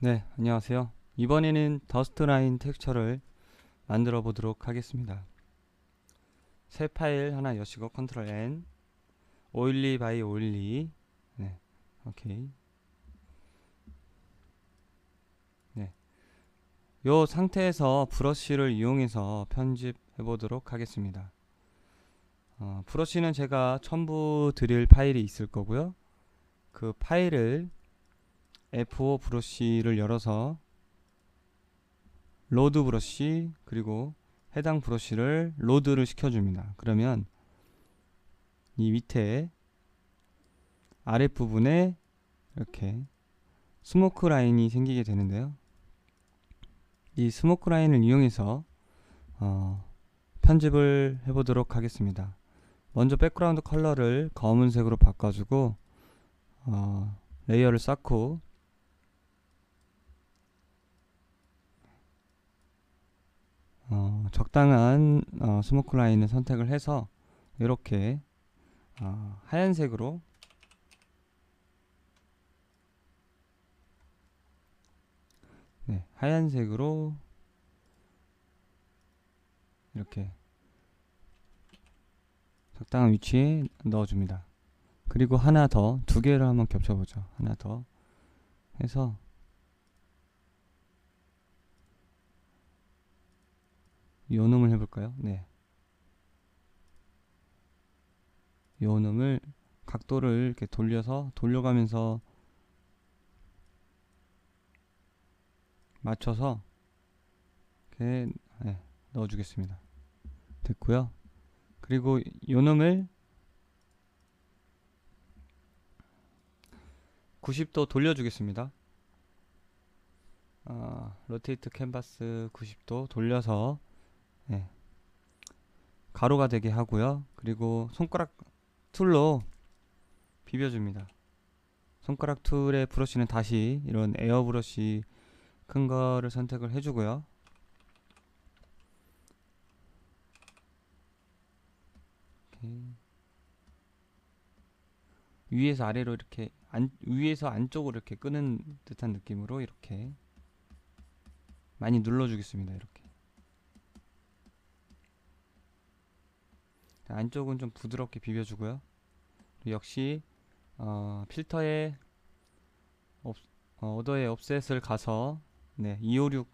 네, 안녕하세요. 이번에는 더스트 라인 텍스처를 만들어 보도록 하겠습니다. 새 파일 하나 여시고 컨트롤 N 오일리 바이 오일리 네, 오케이. 네. 요 상태에서 브러쉬를 이용해서 편집해 보도록 하겠습니다. 어, 브러쉬는 제가 첨부 드릴 파일이 있을 거고요. 그 파일을 F5 브러쉬를 열어서 로드 브러쉬 그리고 해당 브러쉬를 로드를 시켜줍니다. 그러면 이 밑에 아랫부분에 이렇게 스모크 라인이 생기게 되는데요. 이 스모크 라인을 이용해서 어, 편집을 해보도록 하겠습니다. 먼저 백그라운드 컬러를 검은색으로 바꿔주고 어, 레이어를 쌓고 어, 적당한 어, 스모크 라인을 선택을 해서 이렇게 어, 하얀색으로 네, 하얀색으로 이렇게 적당한 위치에 넣어줍니다. 그리고 하나 더, 두 개를 한번 겹쳐보죠. 하나 더 해서 요놈을 해볼까요? 네. 요놈을 각도를 이렇게 돌려서 돌려가면서 맞춰서 이렇게 네, 넣어주겠습니다. 됐고요. 그리고 요놈을 90도 돌려주겠습니다. 어, 로테이트 캔버스 90도 돌려서 네. 가로가 되게 하고요. 그리고 손가락 툴로 비벼줍니다. 손가락 툴의 브러쉬는 다시 이런 에어 브러쉬 큰 거를 선택을 해주고요. 위에서 아래로 이렇게 안, 위에서 안쪽으로 이렇게 끄는 듯한 느낌으로 이렇게 많이 눌러주겠습니다. 이렇게 안쪽은 좀 부드럽게 비벼주고요. 역시 어, 필터에 업, 어, 오더의 업셋을 가서 네, 256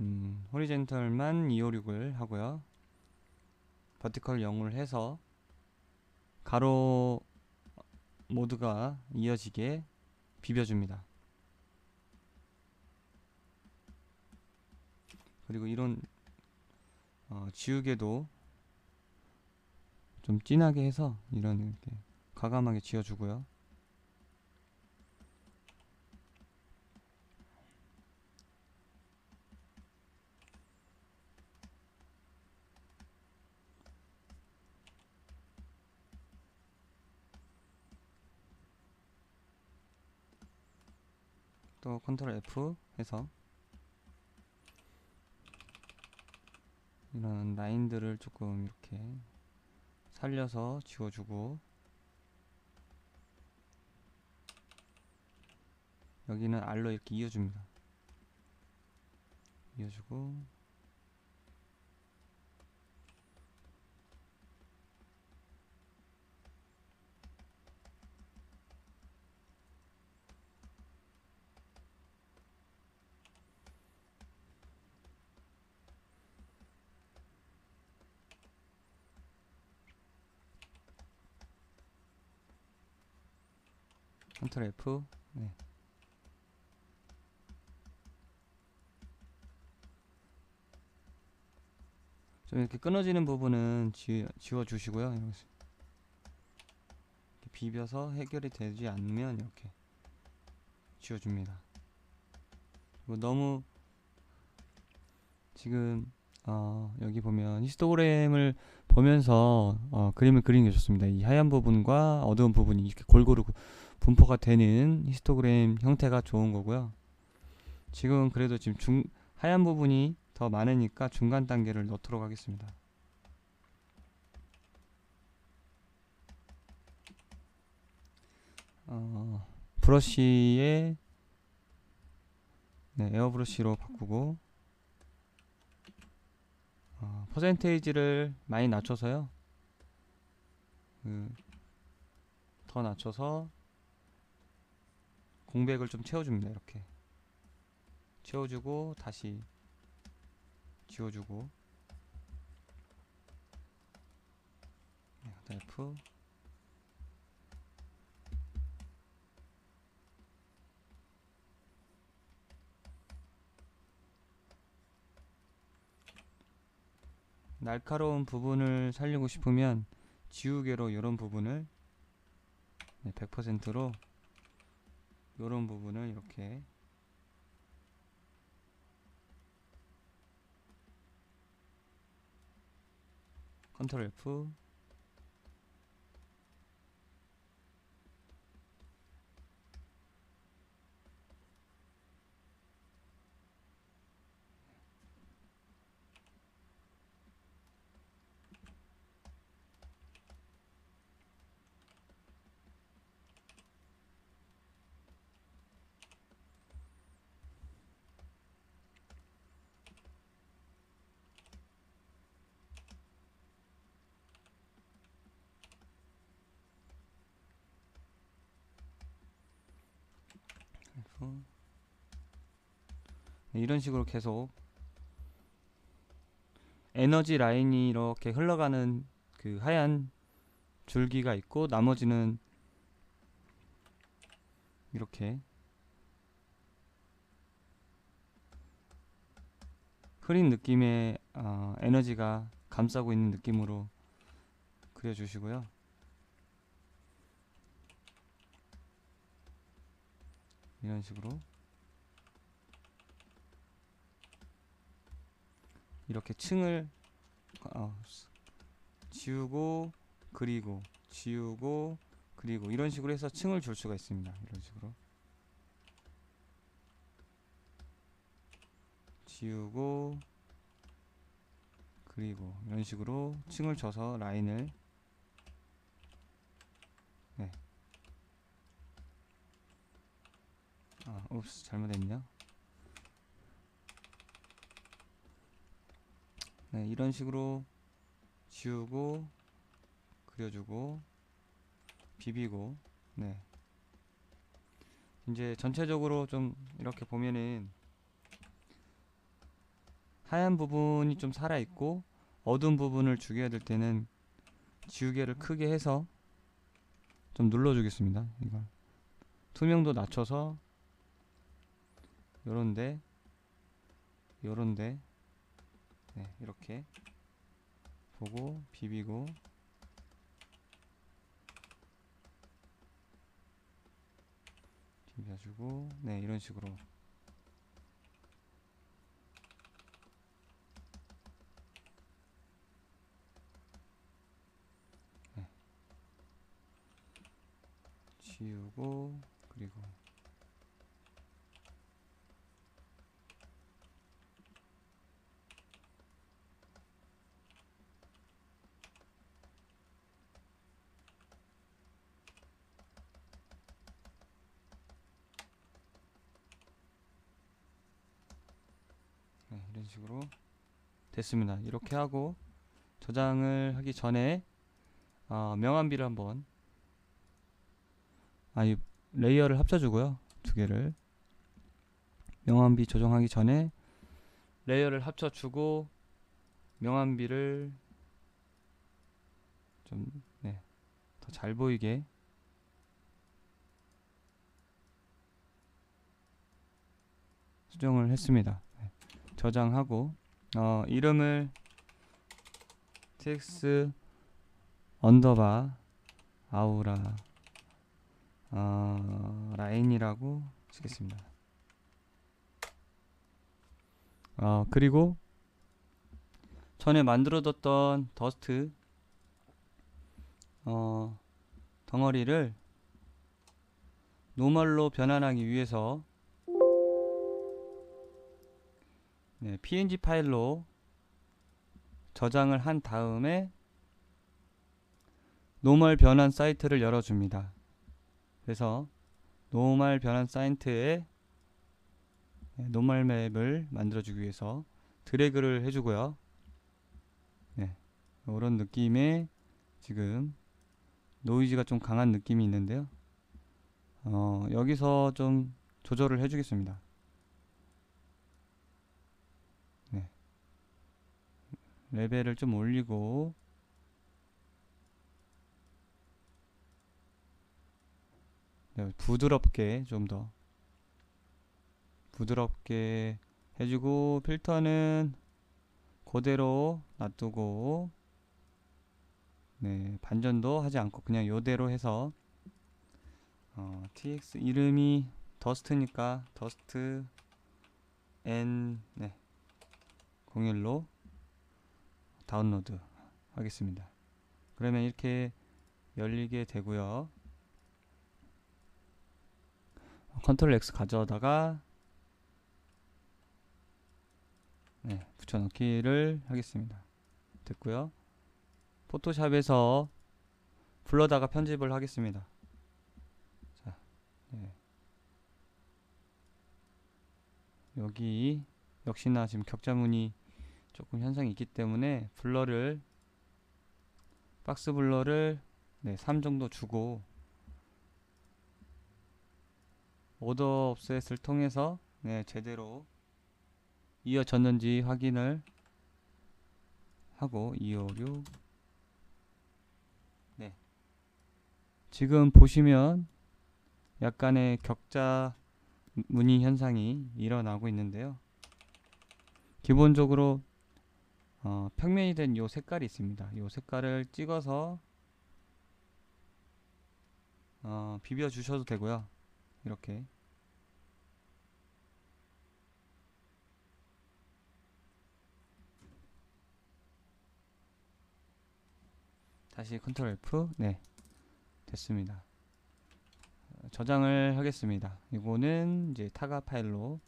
음, 호리젠털만 256을 하고요. 버티컬 0을 해서 가로 모드가 이어지게 비벼줍니다. 그리고 이런 어, 지우개도 좀 진하게 해서 이런 이렇게 과감하게 지어주고요. 또 컨트롤 F 해서 이런 라인들을 조금 이렇게 살려서 지워주고 여기는 알로 이렇게 이어줍니다. 이어주고 컨트롤 F 네. 좀 이렇게 끊어지는 부분은 지, 지워 주시고요. 이렇게 비벼서 해결이 되지 않으면 이렇게 지워줍니다. 뭐 너무 지금 어, 여기 보면 히스토그램을 보면서 어, 그림을 그리는 게 좋습니다. 이 하얀 부분과 어두운 부분이 이렇게 골고루 분포가 되는 히스토그램 형태가 좋은 거고요. 지금 그래도 지금 중, 하얀 부분이 더 많으니까 중간 단계를 넣도록 하겠습니다. 어, 브러쉬에 네, 에어 브러쉬로 바꾸고 어, 퍼센테이지를 많이 낮춰서요. 그, 더 낮춰서 공백을 좀 채워줍니다. 이렇게 채워주고 다시 지워주고 네, F 날카로운 부분을 살리고 싶으면 지우개로 이런 부분을 네, 100%로 이런 부분을 이렇게 컨트롤 F 네, 이런 식으로 계속 에너지 라인이 이렇게 흘러가는 그 하얀 줄기가 있고 나머지는 이렇게 흐린 느낌의 어, 에너지가 감싸고 있는 느낌으로 그려주시고요. 이런 식으로 이렇게 층을 어, 지우고 그리고 지우고 그리고 이런 식으로 해서 층을 줄 수가 있습니다. 이런 식으로 지우고 그리고 이런 식으로 층을 줘서 라인을 네. 아, 옵스 잘못했네요. 네, 이런 식으로 지우고 그려주고 비비고 네. 이제 전체적으로 좀 이렇게 보면은 하얀 부분이 좀 살아 있고 어두운 부분을 죽여야 될 때는 지우개를 크게 해서 좀 눌러 주겠습니다. 이걸 투명도 낮춰서 요런데 요런데 네, 이렇게 보고 비비고 비벼주고 네 이런 식으로 네. 지우고 그리고 네, 이런 식으로 됐습니다. 이렇게 하고 저장을 하기 전에 어, 명암비를 한번 아이 레이어를 합쳐주고요 두 개를 명암비 조정하기 전에 레이어를 합쳐주고 명암비를 좀 네, 더 잘 보이게 수정을 했습니다. 네. 저장하고 어, 이름을 tx 언더바 아우라 어, 라인이라고 쓰겠습니다. 어, 그리고 전에 만들어뒀던 더스트 어, 덩어리를 노멀로 변환하기 위해서 네, png 파일로 저장을 한 다음에 노멀 변환 사이트를 열어줍니다. 그래서 노멀 변환 사이트에 네, 노멀 맵을 만들어주기 위해서 드래그를 해주고요. 네, 이런 느낌의 지금 노이즈가 좀 강한 느낌이 있는데요. 어, 여기서 좀 조절을 해주겠습니다. 네, 레벨을 좀 올리고 네, 부드럽게 좀 더 부드럽게 해주고 필터는 그대로 놔두고 네 반전도 하지 않고 그냥 요대로 해서 어, tx 이름이 더스트니까 더스트 n 네 01로 다운로드 하겠습니다 그러면 이렇게 열리게 되고요 컨트롤 X 가져다가 네, 붙여넣기를 하겠습니다. 됐고요. 포토샵에서 불러다가 편집을 하겠습니다. 자, 네. 여기 역시나 지금 격자무늬 조금 현상이 있기 때문에 블러를 박스 블러를 네, 3 정도 주고 오더 옵셋을 통해서 네, 제대로 이어졌는지 확인을 하고 256 네. 지금 보시면 약간의 격자 무늬 현상이 일어나고 있는데요. 기본적으로 어, 평면이 된 요 색깔이 있습니다. 요 색깔을 찍어서 어, 비벼 주셔도 되고요. 이렇게. 다시 컨트롤 F. 네. 됐습니다. 어, 저장을 하겠습니다. 이거는 이제 타가 파일로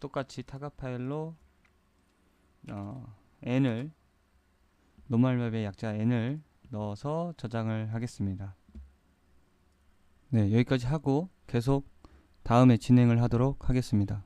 똑같이 타가 파일로 어, n을 노멀 맵의 약자 n을 넣어서 저장을 하겠습니다. 네 여기까지 하고 계속 다음에 진행을 하도록 하겠습니다